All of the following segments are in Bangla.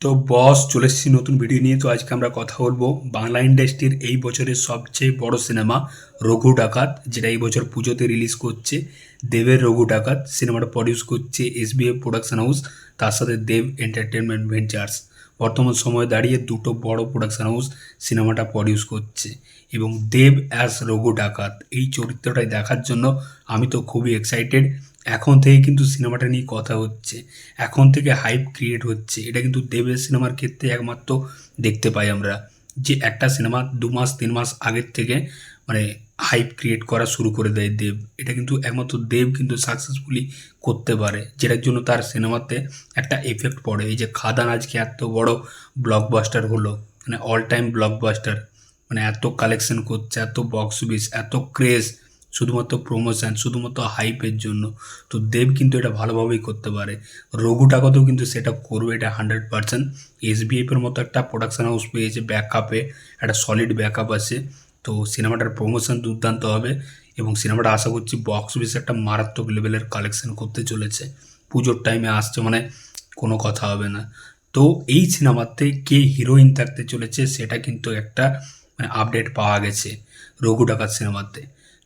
তো বস, চলে এসেছি নতুন ভিডিও নিয়ে। তো আজকে আমরা কথা বলব বাংলা ইন্ডাস্ট্রির এই বছরের সবচেয়ে বড় সিনেমা, রঘু ডাকাত, যেটা এই বছর পুজোতে রিলিজ করছে। দেবের রঘু ডাকাত, সিনেমাটা প্রডিউস করছে এসবিএফ প্রোডাকশন হাউস তার সাথে দেব এন্টারটেনমেন্ট ভেঞ্চার্স বর্তমান সময়ে দাঁড়িয়ে দুটো বড় প্রোডাকশন হাউস সিনেমাটা প্রডিউস করছে। এবং দেব অ্যাজ রঘু ডাকাত, এই চরিত্রটাই দেখার জন্য আমি তো খুবই এক্সাইটেড এখন থেকে কিন্তু সিনেমাটা নিয়ে কথা হচ্ছে। এখন থেকে হাইপ ক্রিয়েট হচ্ছে। এটা কিন্তু দেবের সিনেমার ক্ষেত্রে একমাত্র দেখতে পাই আমরা। যে একটা সিনেমা দু মাস, তিন মাস আগের থেকে মানে হাইপ ক্রিয়েট করা শুরু করে দেয় দেব। এটা কিন্তু একমাত্র দেব কিন্তু সাকসেসফুলি করতে পারে। যেটার জন্য তার সিনেমাতে একটা এফেক্ট পড়ে। এই যে খাদান আজকে এত বড় ব্লকবাস্টার হলো মানে অল টাইম ব্লকবাস্টার মানে এত কালেকশন করছে, এত বক্স অফিস এত ক্রেজ শুধুমাত্র প্রমোশন শুধুমাত্র হাইপের জন্য। তো দেব কিন্তু এটা ভালোভাবেই করতে পারে। রঘু টাকাতেও কিন্তু সেটা করবে, এটা হান্ড্রেড পার্সেন্ট এসবিএফের মতো একটা প্রোডাকশন হাউস পেয়েছে ব্যাকআপে একটা সলিড ব্যাকআপ আছে। তো সিনেমাটার প্রমোশন দুর্দান্ত হবে এবং সিনেমাটা আশা করছি বক্স অফিসে একটা মারাত্মক লেভেলের কালেকশন করতে চলেছে। পুজোর টাইমে আসছে মানে কোনো কথা হবে না। তো এই সিনেমাতে কে হিরোইন থাকতে চলেছে সেটা কিন্তু একটা মানে আপডেট পাওয়া গেছে রঘু ডাকাত সিনেমাতে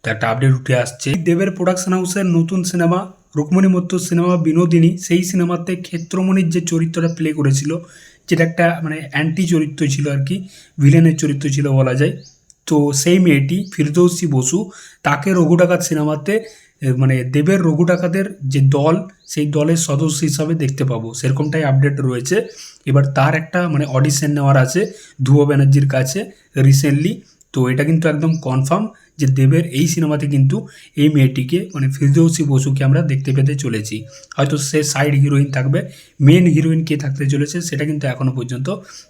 তো একটা আপডেট উঠে আসছে। দেবের প্রোডাকশন হাউসের নতুন সিনেমা রুকমণি মত্তর সিনেমা বিনোদিনী, সেই সিনেমাতে ক্ষেত্রমণির যে চরিত্রটা প্লে করেছিল, যেটা একটা মানে অ্যান্টি চরিত্র ছিল আর কি ভিলেনের চরিত্র ছিল বলা যায়, তো সেই মেয়েটি ফিরদৌসি বসু, তাকে রঘু ডাকাত সিনেমাতে মানে দেবের রঘু ডাকাতের যে দল, সেই দলের সদস্য হিসাবে দেখতে পাবো। সেরকমটাই আপডেট রয়েছে। এবার তার একটা মানে অডিশন নেওয়ার আছে ধ্রুব ব্যানার্জির কাছে রিসেন্টলি তো এটা কিন্তু একদম কনফার্ম যে দেবের এই সিনেমাতে কিন্তু এই মেয়েটিকে মানে ফিরদৌসি বসুকে আমরা দেখতে পেতে চলেছি। হয়তো সে সাইড হিরোইন থাকবে মেন হিরোইন কে থাকতে চলেছে সেটা কিন্তু এখনও পর্যন্ত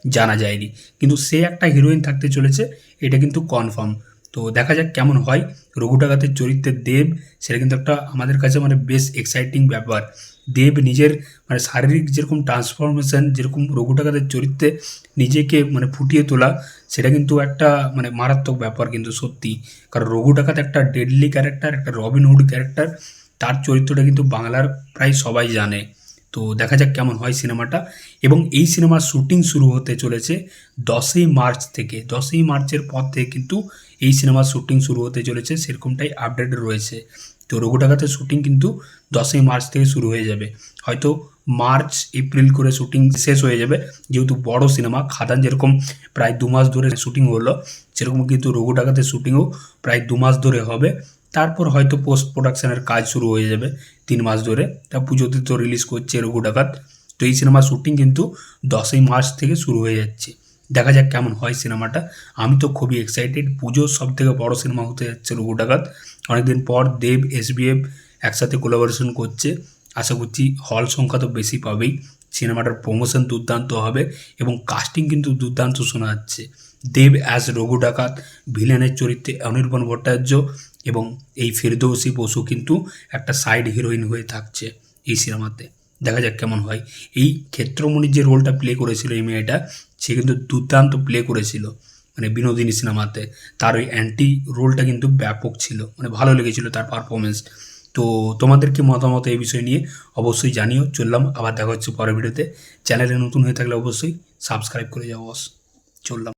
জানা যায়নি। কিন্তু সে একটা হিরোইন থাকতে চলেছে, এটা কিন্তু কনফার্ম তো দেখা যাক কেমন হয়। রঘু ডাকাতের চরিত্রের দেব, সেটা কিন্তু একটা আমাদের কাছে মানে বেশ এক্সাইটিং ব্যাপার। দেব নিজের মানে শারীরিক যেরকম ট্রান্সফরমেশন যেরকম রঘু ডাকাতের চরিত্রে নিজেকে মানে ফুটিয়ে তোলা, সেটা কিন্তু একটা মানে মারাত্মক ব্যাপার কিন্তু সত্যি। কারণ রঘু ডাকাত একটা ডেডলি ক্যারেক্টার একটা রবিনহুড ক্যারেক্টার তার চরিত্রটা কিন্তু বাংলার প্রায় সবাই জানে। তো দেখা যাক কেমন হয় সিনেমাটা। এবং এই সিনেমার শুটিং শুরু হতে চলেছে দশই মার্চ থেকে। দশই মার্চের পর থেকে কিন্তু এই সিনেমার শ্যুটিং শুরু হতে চলেছে, সেরকমটাই আপডেট রয়েছে। তো রঘু ডাকাতের শুটিং কিন্তু দশই মার্চ থেকে শুরু হয়ে যাবে। হয়তো মার্চ, এপ্রিল করে শ্যুটিং শেষ হয়ে যাবে। যেহেতু বড় সিনেমা, খাদান যেরকম প্রায় দু মাস ধরে শ্যুটিং হলো, সেরকম কিন্তু রঘু ডাকাতের শুটিংও প্রায় দু মাস ধরে হবে। তারপর হয়তো পোস্ট প্রোডাকশানের কাজ শুরু হয়ে যাবে তিন মাস ধরে। তা পুজোতে তো রিলিজ করছে রঘু ডাকাত। তো এই সিনেমার শুটিং কিন্তু দশই মার্চ থেকে শুরু হয়ে যাচ্ছে। দেখা যাক কেমন হয় সিনেমাটা আমি তো খুবই এক্সাইটেড পুজোর সব থেকে বড় সিনেমা হতে যাচ্ছে রঘু ডাকাত। অনেকদিন পর দেব এসবিএফ একসাথে কোলাবোরেশন করছে। আশা করছি হল সংখ্যা তো বেশি পাবেই। সিনেমাটার প্রমোশন দুর্দান্ত হবে এবং কাস্টিং কিন্তু দুর্দান্ত শোনা যাচ্ছে। দেব অ্যাজ রঘু ডাকাত ভিলেনের চরিত্রে অনির্বাণ ভট্টাচার্য এবং এই ফেরদৌসি বসু কিন্তু একটা সাইড হিরোইন হয়ে থাকছে এই সিনেমাতে। দেখা যাক কেমন হয়। এই ক্ষেত্রমণির যে রোলটা প্লে করেছিল এই মেয়েটা, সে কিন্তু দুর্দান্ত প্লে করেছিল মানে বিনোদিনী সিনেমাতে। তার ওই অ্যান্টি রোলটা কিন্তু ব্যাপক ছিল। মানে ভালো লেগেছিল তার পারফরমেন্স তো তোমাদের কি মতামত এই বিষয় নিয়ে অবশ্যই জানিও। চললাম, আবার দেখা হচ্ছে পরের ভিডিওতে। চ্যানেলে নতুন হয়ে থাকলে অবশ্যই সাবস্ক্রাইব করে যাও বস। চললাম।